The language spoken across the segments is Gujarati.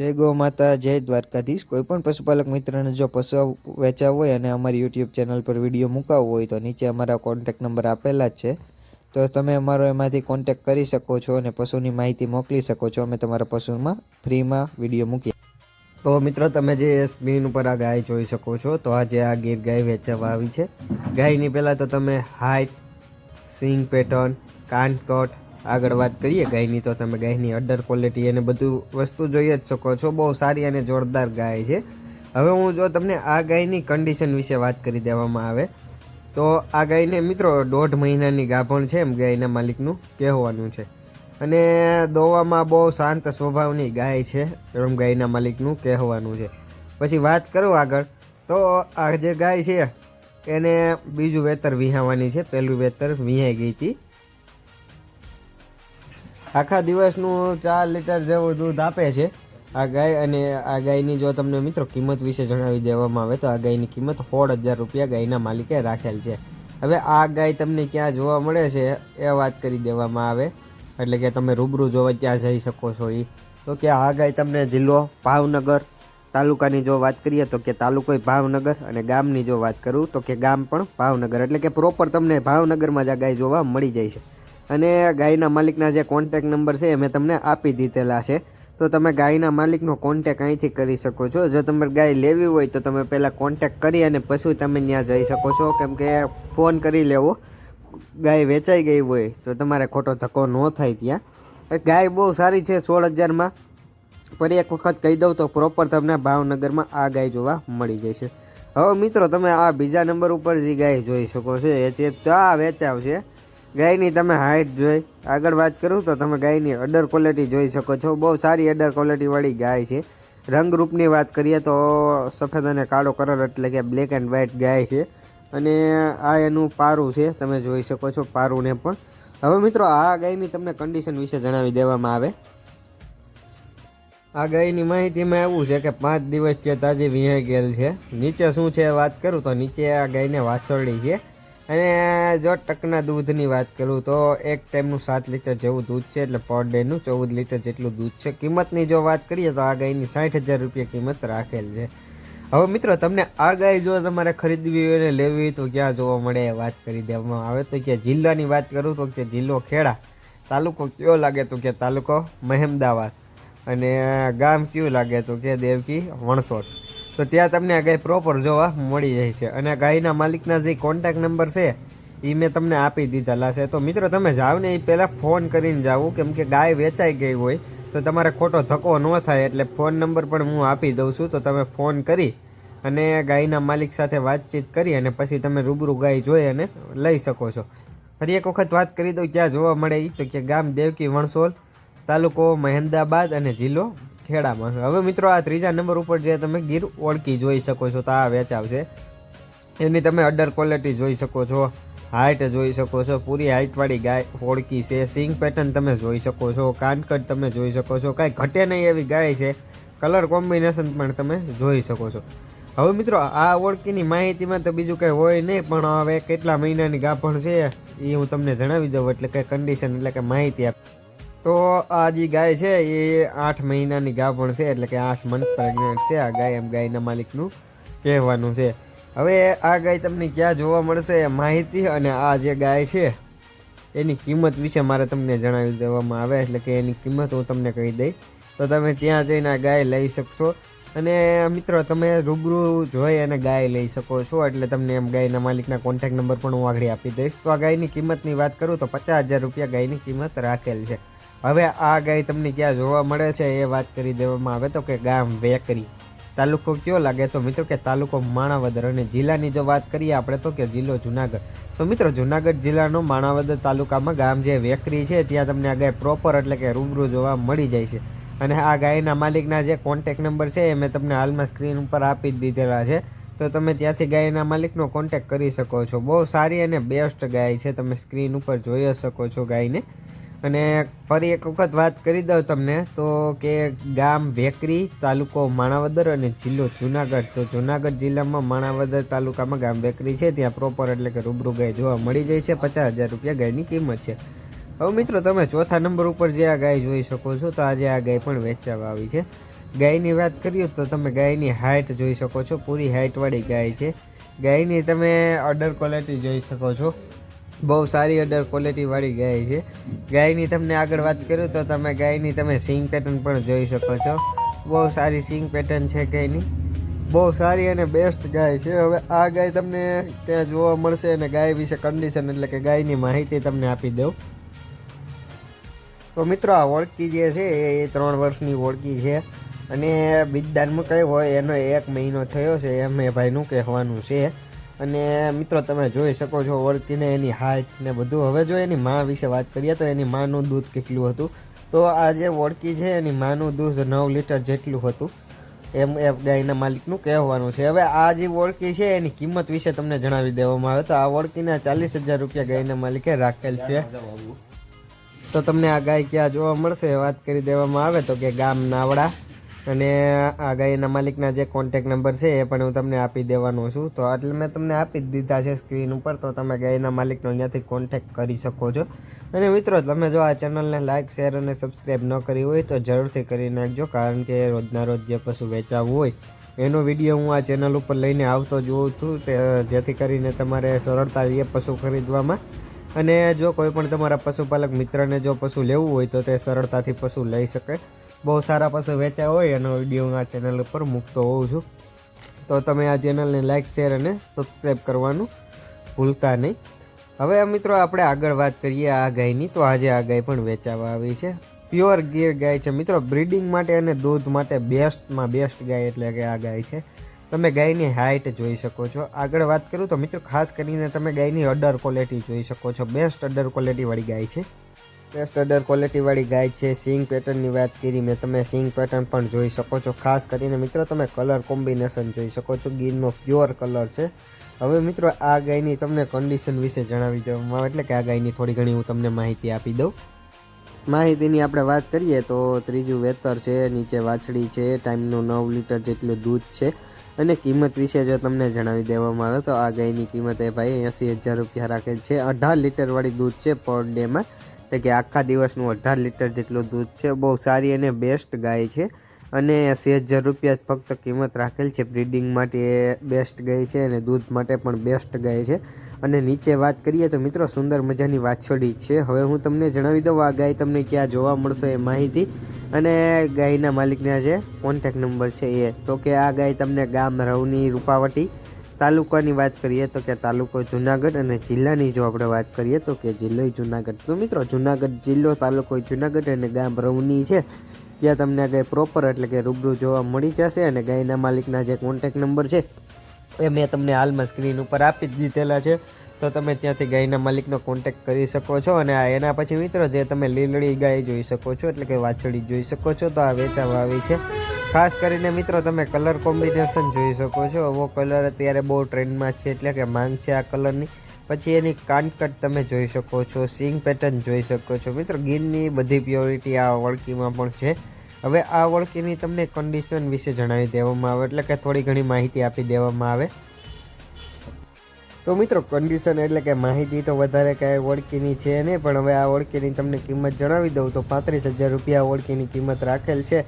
જય ગૌ માતા, જય દ્વારકાધીશ. કોઈ પણ પશુપાલક મિત્રને જો પશુ વેચાવ હોય અને અમારી યુટ્યુબ ચેનલ પર વીડિયો મુકાવવો હોય તો નીચે અમારા કોન્ટેક નંબર આપેલા જ છે. તો તમે અમારો એમાંથી કોન્ટેક કરી શકો છો અને પશુની માહિતી મોકલી શકો છો. અમે તમારા પશુમાં ફ્રીમાં વીડિયો મૂકીએ. તો મિત્રો, તમે જે સ્ક્રીન ઉપર આ ગાય જોઈ શકો છો, તો આજે આ ગીર ગાય વેચાવા આવી છે. ગાયની પહેલાં તો તમે હાઇટ સિંગ પેટર્ન કાનકોટ આગળ વાત કરીએ ગાયની, તો તમે ગાયની અડર ક્વોલિટી અને બધું વસ્તુ જોઈ જ શકો છો. બહુ સારી અને જોરદાર ગાય છે. હવે હું જો તમને આ ગાયની કન્ડિશન વિશે વાત કરી દેવામાં આવે, તો આ ગાયને મિત્રો દોઢ મહિનાની ગાભણ છે એમ ગાયના માલિકનું કહેવાનું છે. અને દોવામાં બહુ શાંત સ્વભાવની ગાય છે એમ ગાયના માલિકનું કહેવાનું છે. પછી વાત કરું આગળ, તો આ જે ગાય છે, એને બીજું વેતર વિહાવાની છે. પહેલું વેતર વિહાઈ ગઈ હતી. આખા દિવસનું ચાર લીટર જેવું દૂધ આપે છે. આ ગાય અને આ ગાયની જો તમને મિત્રો કિંમત વિશે જણાવી દેવામાં આવે તો આ ગાયની કિંમત સોળ હજાર રૂપિયા ગાયના માલિકે રાખેલ છે. હવે આ ગાય તમને ક્યાં જોવા મળે છે એ વાત કરી દેવામાં આવે. એટલે કે તમે રૂબરૂ જોવા ત્યાં જઈ શકો છો એ તો કે આ ગાય તમને જિલ્લો ભાવનગર તાલુકાની જો વાત કરીએ તો કે તાલુકો ભાવનગર અને ગામની જો વાત કરું તો કે ગામ પણ ભાવનગર. એટલે કે પ્રોપર તમને ભાવનગરમાં જ આ ગાય જોવા મળી જાય છે. અને ગાયના માલિકના જે કોન્ટેક નંબર છે એ મેં તમને આપી દીધેલા છે. તો તમે ગાયના માલિકનો કોન્ટેક અહીંથી કરી શકો છો. જો તમારે ગાય લેવી હોય તો તમે પહેલાં કોન્ટેક કરી અને પછી તમે ત્યાં જઈ શકો છો. કેમ કે ફોન કરી લેવો. ગાય વેચાઈ ગઈ હોય તો તમારે ખોટો ધક્કો ન થાય ત્યાં. ગાય બહુ સારી છે સોળ હજારમાં ફરી એક વખત કહી દઉં તો પ્રોપર તમને ભાવનગરમાં આ ગાય જોવા મળી જાય છે. હવે મિત્રો, તમે આ બીજા નંબર ઉપર જે ગાય જોઈ શકો છો, એ છે તો આ વેચાવ છે. ગાયની તમે હાઇટ જોઈ. આગળ વાત કરું તો તમે ગાયની અડર ક્વોલિટી જોઈ શકો છો. બહુ સારી અડર ક્વોલિટીવાળી ગાય છે. રંગરૂપની વાત કરીએ તો સફેદ અને કાળો કલર એટલે કે બ્લેક એન્ડ વ્હાઇટ ગાય છે. અને આ એનું પારું છે, તમે જોઈ શકો છો પારુંને પણ. હવે મિત્રો, આ ગાયની તમને કન્ડિશન વિશે જણાવી દેવામાં આવે. આ ગાયની માહિતીમાં એવું છે કે પાંચ દિવસથી તાજી વિહાઈ ગયેલ છે. નીચે શું છે વાત કરું તો નીચે આ ગાયને વાછરડી છે. અને જો ટકના દૂધની વાત કરું તો એક ટાઈમનું સાત લીટર જેવું દૂધ છે, એટલે પર ડેનું ચૌદ લીટર જેટલું દૂધ છે. કિંમતની જો વાત કરીએ તો આ ગાયની સાઠ હજાર રૂપિયા કિંમત રાખેલ છે. હવે મિત્રો, તમને આ ગાય જો તમારે ખરીદવી હોય ને લેવી હોય તો ક્યાં જોવા મળે એ વાત કરી દેવામાં આવે. તો કે જિલ્લાની વાત કરું તો કે જિલ્લો ખેડા. તાલુકો કયો લાગે તો કે તાલુકો મહેમદાવાદ. અને ગામ કયું લાગે તો કે દેવકી વણસોટ. તો ત્યાં તમને આ ગાય પ્રોપર જોવા મળી જાય છે. અને ગાયના માલિકના જે કોન્ટેક નંબર છે એ મેં તમને આપી દીધેલા છે. તો મિત્રો, તમે જાઓ ને એ પહેલાં ફોન કરીને જાઓ. કેમ કે ગાય વેચાઈ ગઈ હોય, તો તમારે ખોટો ધક્કો ન થાય. એટલે ફોન નંબર પણ હું આપી દઉં છું. તો તમે ફોન કરી અને ગાયના માલિક સાથે વાતચીત કરી અને પછી તમે રૂબરૂ ગાય જોઈ અને લઈ શકો છો. ફરી એક વખત વાત કરી દઉં, ક્યાં જોવા મળે તો કે ગામ દેવકી વણસોલ તાલુકો મહેમદાબાદ અને જિલ્લો ખેડામાં હવે મિત્રો, આ ત્રીજા નંબર ઉપર જે તમે ગીર ઓળખી જોઈ શકો છો, તો આ વેચાવ છે. એની તમે અડર ક્વોલિટી જોઈ શકો છો હાઇટ જોઈ શકો છો, પૂરી હાઇટવાળી ગાય ઓળખી છે. સિંગ પેટર્ન તમે જોઈ શકો છો કાનકટ તમે જોઈ શકો છો, કાંઈ ઘટે નહીં એવી ગાય છે. કલર કોમ્બિનેશન પણ તમે જોઈ શકો છો. હવે મિત્રો, આ ઓળખીની માહિતીમાં તો બીજું કંઈ હોય નહીં, પણ હવે કેટલા મહિનાની ગાભણ છે એ હું તમને જણાવી દઉં, એટલે કે કન્ડિશન એટલે કે માહિતી આપ તો આ જે ગાય છે, એ આઠ મહિનાની ગાભણ છે, એટલે કે આઠ મંથ પ્રેગ્નન્ટ છે આ ગાય, એમ ગાયના માલિકનું કહેવાનું છે. હવે આ ગાય તમને ક્યાં જોવા મળશે માહિતી અને આ જે ગાય છે, એની કિંમત વિશે મારે તમને જણાવી દેવામાં આવે, એટલે કે એની કિંમત હું તમને કહી દઈ. તો તમે ત્યાં જઈને આ ગાય લઈ શકશો. અને મિત્રો, તમે રૂબરૂ જોઈ અને ગાય લઈ શકો છો, એટલે તમને એમ ગાયના માલિકના કોન્ટેક નંબર પણ હું આગળ આપી દઈશ. તો આ ગાયની કિંમતની વાત કરું તો પચાસ હજાર રૂપિયા ગાયની કિંમત રાખેલ છે. હવે આ ગાય તમને ક્યાં જોવા મળે છે એ વાત કરી દેવામાં આવે તો કે ગામ વેકરી. તાલુકો કયો લાગે? તો મિત્રો કે તાલુકો માણાવદર અને જિલ્લાની જો વાત કરીએ આપણે તો કે જિલ્લો જુનાગઢ. તો મિત્રો જુનાગઢ જિલ્લાનો માણાવદર તાલુકામાં ગામ જે વેકરી છે ત્યાં તમને આ ગાય પ્રોપર એટલે કે રૂબરૂ જોવા મળી જાય છે. અને આ ગાયના માલિકના જે કોન્ટેક નંબર છે એ મેં તમને હાલમાં સ્ક્રીન ઉપર આપી જ દીધેલા છે. તો તમે ત્યાંથી ગાયના માલિકનો કોન્ટેક કરી શકો છો. બહુ સારી અને બેસ્ટ ગાય છે. તમે સ્ક્રીન ઉપર જોઈ શકો છો ગાયને. અને ફરી એક વખત વાત કરી દઉં તમને તો કે ગામ ભેકરી તાલુકો માણાવદર અને જિલ્લો જુનાગઢ. તો જુનાગઢ જિલ્લામાં માણાવદર તાલુકામાં ગામ ભેકરી છે. ત્યાં પ્રોપર એટલે કે રૂબરૂ ગાય જોવા મળી જાય છે. પચાસ હજાર રૂપિયા ગાયની કિંમત છે. હવે મિત્રો, તમે ચોથા નંબર ઉપર જે આ ગાય જોઈ શકો છો, તો આજે આ ગાય પણ વેચવા આવી છે. ગાયની વાત કરીએ તો તમે ગાયની હાઇટ જોઈ શકો છો. પૂરી હાઇટવાળી ગાય છે. ગાયની તમે અડર ક્વોલિટી જોઈ શકો છો. બહુ સારી અડર ક્વોલિટીવાળી ગાય છે. ગાયની તમને આગળ વાત કરું તો તમે ગાયની તમે સિંગ પેટર્ન પણ જોઈ શકો છો. બહુ સારી સિંગ પેટર્ન છે ગાયની. બહુ સારી અને બેસ્ટ ગાય છે. હવે આ ગાય તમને ત્યાં જોવા મળશે અને ગાય વિશે કન્ડિશન એટલે કે ગાયની માહિતી તમને આપી દઉં. તો મિત્રો આ ઓળકી જે છે એ ત્રણ વર્ષની ઓળકી છે અને બીજદાનમાં કઈ હોય એનો એક મહિનો થયો છે એમ એ ભાઈનું કહેવાનું છે. અને મિત્રો, તમે જોઈ શકો છો ઓળખીને એની હાઇટ ને બધું. હવે જો એની મા વિશે વાત કરીએ, તો એની માનું દૂધ કેટલું હતું? તો આ જે ઓળકી છે, એની માનું દૂધ નવ લીટર જેટલું હતું. એમ એ ગાયના માલિકનું કહેવાનું છે. હવે આ જે ઓળખી છે, એની કિંમત વિશે તમને જણાવી દેવામાં આવે. તો આ ઓળકીના ચાલીસ હજાર રૂપિયા ગાયના માલિકે રાખેલ છે. તો તમને આ ગાય ક્યાં જોવા મળશે વાત કરી દેવામાં આવે. તો કે ગામ નાવડા. અને આ ગાયના માલિકના જે કોન્ટેક નંબર છે એ પણ હું તમને આપી દેવાનો છું. તો એટલે મેં તમને આપી દીધા છે સ્ક્રીન ઉપર, તો તમે ગાયના માલિકનો ત્યાંથી કોન્ટેક કરી શકો છો. અને મિત્રો, તમે જો આ ચેનલને લાઇક શેર અને સબસ્ક્રાઈબ ન કરી હોય તો જરૂરથી કરી નાખજો, કારણ કે રોજના રોજ જે પશુ વેચાવવું હોય, એનો વીડિયો હું આ ચેનલ ઉપર લઈને આવતો જોઉં છું જેથી કરીને તમારે સરળતા એ પશુ ખરીદવામાં. અને જો કોઈ પણ તમારા પશુપાલક મિત્રને જો પશુ લેવું હોય તો તે સરળતાથી પશુ લઈ શકે. બહુ સારા પાસે વેચ્યા હોય એનો વીડિયો હું આ ચેનલ ઉપર મૂકતો હોઉં છું. તો તમે આ ચેનલને લાઇક શેર અને સબસ્ક્રાઈબ કરવાનું ભૂલતા નહીં. હવે મિત્રો આપણે આગળ વાત કરીએ આ ગાયની. તો આજે આ ગાય પણ વેચાવા આવી છે. પ્યોર ગીર ગાય છે મિત્રો. બ્રીડિંગ માટે અને દૂધ માટે બેસ્ટમાં બેસ્ટ ગાય એટલે કે આ ગાય છે. તમે ગાયની હાઇટ જોઈ શકો છો. આગળ વાત કરું તો મિત્રો, ખાસ કરીને તમે ગાયની અડર ક્વોલિટી જોઈ શકો છો. બેસ્ટ અડર ક્વોલિટીવાળી ગાય છે. બેસ્ટ અડર ક્વોલિટીવાળી ગાય છે. સિંગ પેટર્નની વાત કરી, મેં તમે સિંગ પેટર્ન પણ જોઈ શકો છો. ખાસ કરીને મિત્રો, તમે કલર કોમ્બિનેશન જોઈ શકો છો. ગીરનો પ્યોર કલર છે. હવે મિત્રો, આ ગાયની તમને કન્ડિશન વિશે જણાવી આવે એટલે કે આ ગાયની થોડી ઘણી હું તમને માહિતી આપી દઉં. માહિતીની આપણે વાત કરીએ તો ત્રીજું વેતર છે, નીચે વાછડી છે, ટાઈમનું નવ લીટર જેટલું દૂધ છે. અને કિંમત વિશે જો તમને જણાવી દેવામાં આવે તો આ ગાયની કિંમત એ ભાઈ એંસી હજાર રૂપિયા રાખેલ છે. અઢાર લીટરવાળી દૂધ છે પર ડેમાં. એટલે કે આખા દિવસનું અઢાર લીટર જેટલું દૂધ છે, બહુ સારી અને બેસ્ટ ગાય છે. અને એંસી હજાર રૂપિયા ફક્ત કિંમત રાખેલ છે. બ્રીડિંગ માટે બેસ્ટ ગાય છે અને દૂધ માટે પણ બેસ્ટ ગાય છે. અને નીચે વાત કરીએ તો મિત્રો સુંદર મજાની વાછડી છે. હવે હું તમને જણાવી દઉં આ ગાય તમને ક્યાં જોવા મળશે એ માહિતી. અને ગાયના માલિકના જે કોન્ટેક નંબર છે એ. તો કે આ ગાય તમને ગામ રવની રૂપાવટી તાલુકાની વાત કરીએ તો કે તાલુકો જુનાગઢ અને જિલ્લાની જો આપણે વાત કરીએ તો કે જિલ્લો જુનાગઢ. તો મિત્રો, જુનાગઢ જિલ્લો, તાલુકો જુનાગઢ અને ગામ રવની છે, ત્યાં તમને ગાય પ્રોપર એટલે કે રૂબરૂ જોવા મળી જશે અને ગાયના માલિકના જે કોન્ટેક નંબર છે, એ મેં તમને હાલમાં સ્ક્રીન ઉપર આપી જ દીધેલા છે. તો તમે ત્યાંથી ગાયના માલિકનો કોન્ટેક કરી શકો છો અને આ એના પછી મિત્રો, જે તમે લીલડી ગાય જોઈ શકો છો, એટલે કે વાછડી જોઈ શકો છો, તો આ વેચાવા આવી છે. ખાસ કરીને મિત્રો, તમે કલર કોમ્બિનેશન જોઈ શકો છો. આવો કલર અત્યારે બહુ ટ્રેન્ડમાં છે એટલે કે માંગ છે આ કલરની પછી એની કાનકટ તમે જોઈ શકો છો સિંગ પેટર્ન જોઈ શકો છો. મિત્રો, ગીરની બધી પ્યોરિટી આ વળકીમાં પણ છે. હવે આ વળકીની તમને કન્ડિશન વિશે જણાવી દેવામાં આવે, એટલે કે થોડી ઘણી માહિતી આપી દેવામાં આવે. તો મિત્રો કન્ડિશન એટલે કે માહિતી તો વધારે કાંઈ ઓળખીની છે નહીં, પણ હવે આ ઓળખીની તમને કિંમત જણાવી દઉં તો પાંત્રીસ હજાર રૂપિયા ઓળખીની કિંમત રાખેલ છે.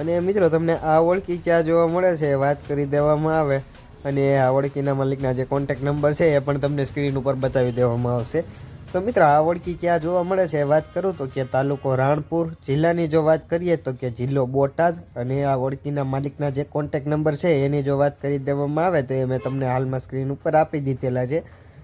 અને મિત્રો, તમને આ ઓળખી ક્યાં જોવા મળે છે, વાત કરી દેવામાં આવે. અને આ ઓળખીના માલિકના જે કોન્ટેક નંબર છે, એ પણ તમને સ્ક્રીન ઉપર બતાવી દેવામાં આવશે. તો મિત્રો, આ ઓળખી ક્યાં જોવા મળે છે, વાત કરું તો કે તાલુકો રાણપુર, જિલ્લાની જો વાત કરીએ તો કે જિલ્લો બોટાદ. અને આ ઓળખીના માલિકના જે કોન્ટેક નંબર છે, એની જો વાત કરી દેવામાં આવે, તો એ મેં તમને હાલમાં સ્ક્રીન ઉપર આપી દીધેલા છે.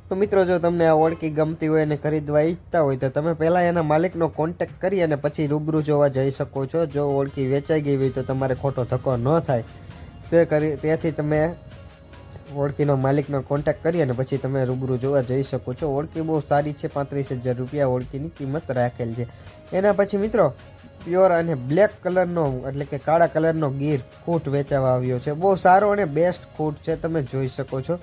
તો મિત્રો, જો તમને આ ઓળખી ગમતી હોય અને ખરીદવા ઈચ્છતા હોય, તો તમે પહેલાં એના માલિકનો કોન્ટેક કરી અને પછી રૂબરૂ જોવા જઈ શકો છો. જો ઓળખી વેચાઈ ગઈ હોય, તો તમારે ખોટો ધક્કો ન થાય. તે કરી તેથી તમે ઓળખીનો માલિકનો કોન્ટેક કરી અને પછી તમે રૂબરૂ જોવા જઈ શકો છો. ઓળખી બહુ સારી છે, પાંત્રીસ હજાર રૂપિયા ઓળખીની કિંમત રાખેલ છે. એના પછી મિત્રો, પ્યોર અને બ્લેક કલરનો, એટલે કે કાળા કલરનો ગીર ખૂટ વેચાવા આવ્યો છે. બહુ સારો અને બેસ્ટ ખૂટ છે, તમે જોઈ શકો છો.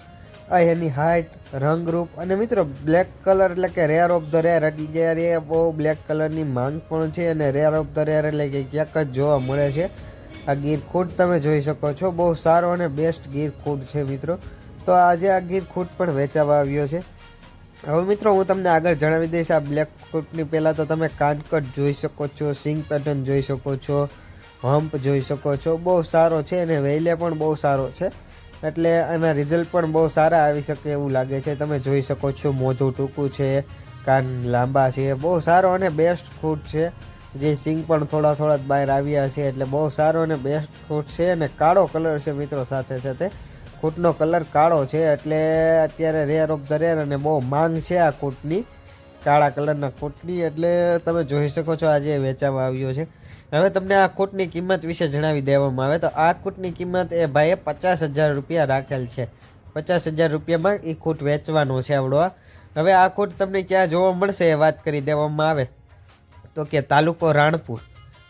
આ એની હાઇટ રંગરૂપ અને મિત્રો બ્લેક કલર એટલે કે રેર ઓફ ધ રેર એટલે જ્યારે બહુ બ્લેક કલરની માંગ પણ છે અને રેર ઓફ ધ રેર એટલે કે ક્યાંક જ જોવા મળે છે. આ ગીર ખૂટ તમે જોઈ શકો છો. બહુ સારો અને બેસ્ટ ગીર ખૂટ છે મિત્રો. તો આજે આ ગીર ખૂટ પણ વેચાવા આવ્યો છે. હવે મિત્રો હું તમને આગળ જણાવી દઈશ, આ બ્લેક કોટની પહેલાં તો તમે કાનકટ જોઈ શકો છો, સિંગ પેટર્ન જોઈ શકો છો, હમ્પ જોઈ શકો છો. બહુ સારો છે અને વેલે પણ બહુ સારો છે. એટલે એના રિઝલ્ટ પણ બહુ સારા આવી શકે એવું લાગે છે. તમે જોઈ શકો છો, મોઢું ટૂંકું છે, કાન લાંબા છે, બહુ સારો અને બેસ્ટ ફૂડ છે. જે સિંગ પણ થોડા થોડા જ બહાર આવ્યા છે, એટલે બહુ સારો અને બેસ્ટ ફૂડ છે અને કાળો કલર છે મિત્રો સાથે સાથે. કૂટનો કલર કાળો છે, એટલે અત્યારે રેર ઓફ ધ રેર અને બહુ માંગ છે આ કૂટની કાળા કલરના કોટની, એટલે તમે જોઈ શકો છો આજે વેચાવા આવ્યો છે. હવે તમને આ કોટની કિંમત વિશે જણાવી દેવામાં આવે. તો આ કૂટની કિંમત એ ભાઈએ પચાસ હજાર રૂપિયા રાખેલ છે. પચાસ હજાર રૂપિયામાં એ કૂટ વેચવાનો છે આવડો હવે આ કોટ તમને ક્યાં જોવા મળશે એ વાત કરી દેવામાં આવે. તો કે તાલુકો રાણપુર.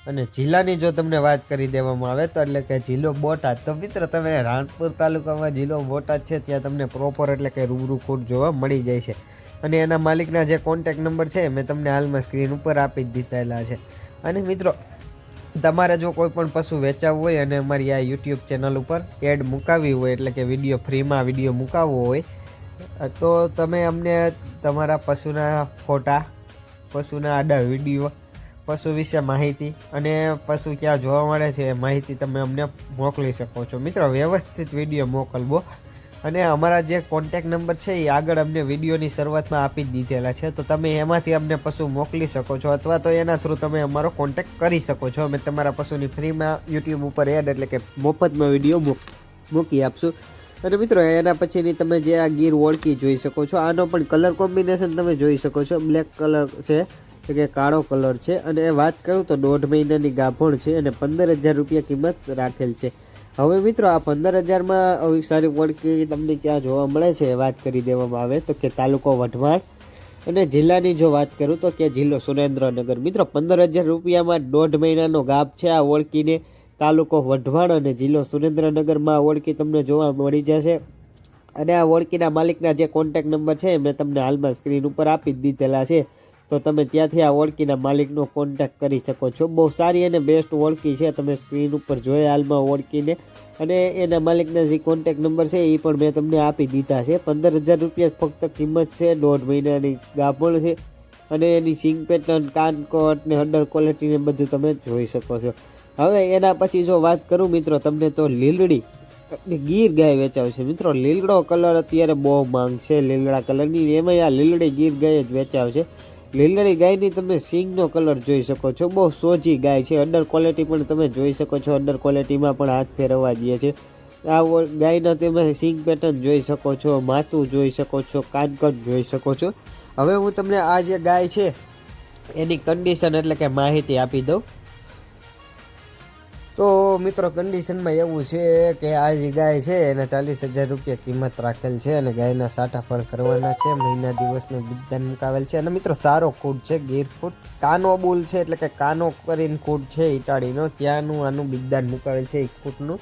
અને જિલ્લાની જો તમને વાત કરી દેવામાં આવે, તો એટલે કે જિલ્લો બોટાદ. તો મિત્ર, તમે રાણપુર તાલુકામાં જિલ્લો બોટાદ છે, ત્યાં તમને પ્રોપર એટલે કે રૂબરૂ કૂટ જોવા મળી જાય છે. અને એના માલિકના જે કોન્ટેક નંબર છે, મેં તમને હાલમાં સ્ક્રીન ઉપર આપી જ દીધેલા છે. અને મિત્રો, તમારે જો કોઈ પણ પશુ વેચાવવું હોય અને અમારી આ યુટ્યુબ ચેનલ ઉપર એડ મુકાવી હોય, એટલે કે વીડિયો ફ્રીમાં વીડિયો મુકાવવો હોય, તો તમે અમને તમારા પશુના ફોટા, પશુના આડા વીડિયો પશુ વિશે માહિતી અને પશુ ક્યાં જોવા મળે છે એ માહિતી તમે અમને મોકલી શકો છો. મિત્રો, વ્યવસ્થિત વીડિયો મોકલવો. અને અમારા જે કોન્ટેક નંબર છે એ આગળ અમને વિડીયોની શરૂઆતમાં આપી દીધેલા છે. તો તમે એમાંથી અમને પશુ મોકલી શકો છો અથવા તો એના થ્રુ તમે અમારો કોન્ટેક કરી શકો છો. અમે તમારા પશુની ફ્રીમાં યુટ્યુબ ઉપર એડ એટલે કે મફતમાં વીડિયો મૂકી આપશું. અને મિત્રો, એના પછીની તમે જે આ ગીર ઓળખી જોઈ શકો છો, આનો પણ કલર કોમ્બિનેશન તમે જોઈ શકો છો. બ્લેક કલર છે કે કાળો કલર છે. અને વાત કરું તો દોઢ મહિનાની ગાભણ છે અને પંદર હજાર રૂપિયા કિંમત રાખેલ છે. હવે મિત્રો, આ પંદર હજારમાં આવી સારી વળકી તમને ક્યાં જોવા મળે છે વાત કરી દેવામાં આવે તો કે તાલુકો વઢવાણ અને જિલ્લાની જો વાત કરું તો કે જિલ્લો સુરેન્દ્રનગર. મિત્રો પંદર હજાર રૂપિયામાં દોઢ મહિનાનો ગાભ છે આ ઓળખીને તાલુકો વઢવાણ અને જિલ્લો સુરેન્દ્રનગરમાં ઓળખી તમને જોવા મળી જશે. અને આ ઓળખીના માલિકના જે કોન્ટેક નંબર છે મેં તમને હાલમાં સ્ક્રીન ઉપર આપી દીધેલા છે. તો તમે ત્યાંથી આ ઓળખીના માલિકનો કોન્ટેક્ટ કરી શકો છો. બહુ સારી અને બેસ્ટ ઓળખી છે. તમે સ્ક્રીન ઉપર જોઈ હાલમાં ઓળખીને અને એના માલિકના જે કોન્ટેક નંબર છે એ પણ મેં તમને આપી દીધા છે. પંદર હજાર રૂપિયા ફક્ત કિંમત છે. દોઢ મહિનાની ગાભણ છે અને એની સિંગ પેટર્ન કાનકોટ ને અંડર ક્વોલિટીને બધું તમે જોઈ શકો છો. હવે એના પછી જો વાત કરું મિત્રો, તમને તો લીલડી ગીર ગાય વેચાવશે મિત્રો, લીલડો કલર અત્યારે બહુ માંગ છે. લીલડા કલરની એમાં આ લીલડી ગીર ગાય જ વેચાવશે લીલડી ગાયની તમે સિંગનો કલર જોઈ શકો છો. બહુ સોજી ગાય છે. અંડર ક્વોલિટી પણ તમે જોઈ શકો છો. અંડર ક્વોલિટીમાં પણ હાથ ફેરવવા દે છે. આ ગાયના તમે સિંગ પેટર્ન જોઈ શકો છો. માથું જોઈ શકો છો. કાનકટ જોઈ શકો છો. હવે હું તમને આ જે ગાય છે, એની કન્ડિશન એટલે કે માહિતી આપી દઉં. તો મિત્રો કન્ડિશનમાં એવું છે કે આ જે ગાય છે, એને ચાલીસ હજાર રૂપિયા કિંમત રાખેલ છે અને ગાયના સાટા પણ કરવાના છે. મહિના દિવસનું બિદાન મુકાવેલ છે. અને મિત્રો, સારો ફૂડ છે, ગીર ફૂડ કાનો બુલ છે, એટલે કે કાનો કરીને ફૂડ છે, ઇટાળીનો. ત્યાંનું આનું બિદાન મુકાવેલ છે, એક ફૂટનું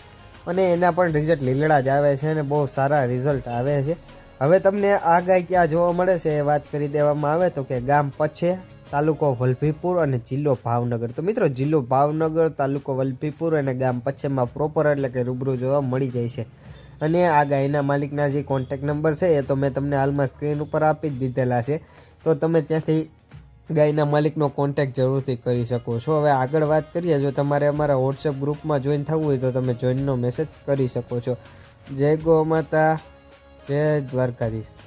અને એના પણ રિઝલ્ટ લીલડા જ આવે છે અને બહુ સારા રિઝલ્ટ આવે છે. હવે તમને આ ગાય ક્યાં જોવા મળે છે એ વાત કરી દેવામાં આવે તો કે ગામ પછે. તાલુકો વલભીપુર અને જિલ્લો ભાવનગર. તો મિત્રો, જિલ્લો ભાવનગર, તાલુકો વલભીપુર અને ગામ પશ્ચિમમાં પ્રોપર એટલે કે રૂબરૂ જોવા મળી જાય છે. અને આ ગાયના માલિકના જે કોન્ટેક નંબર છે, એ તો મેં તમને હાલમાં સ્ક્રીન ઉપર આપી જ દીધેલા છે. તો તમે ત્યાંથી ગાયના માલિકનો કોન્ટેક જરૂરથી કરી શકો છો. હવે આગળ વાત કરીએ, જો તમારે અમારા વોટ્સએપ ગ્રુપમાં જોઈન થવું હોય તો તમે જોઈનનો મેસેજ કરી શકો છો. જય ગો માતા જય દ્વારકાધીશ.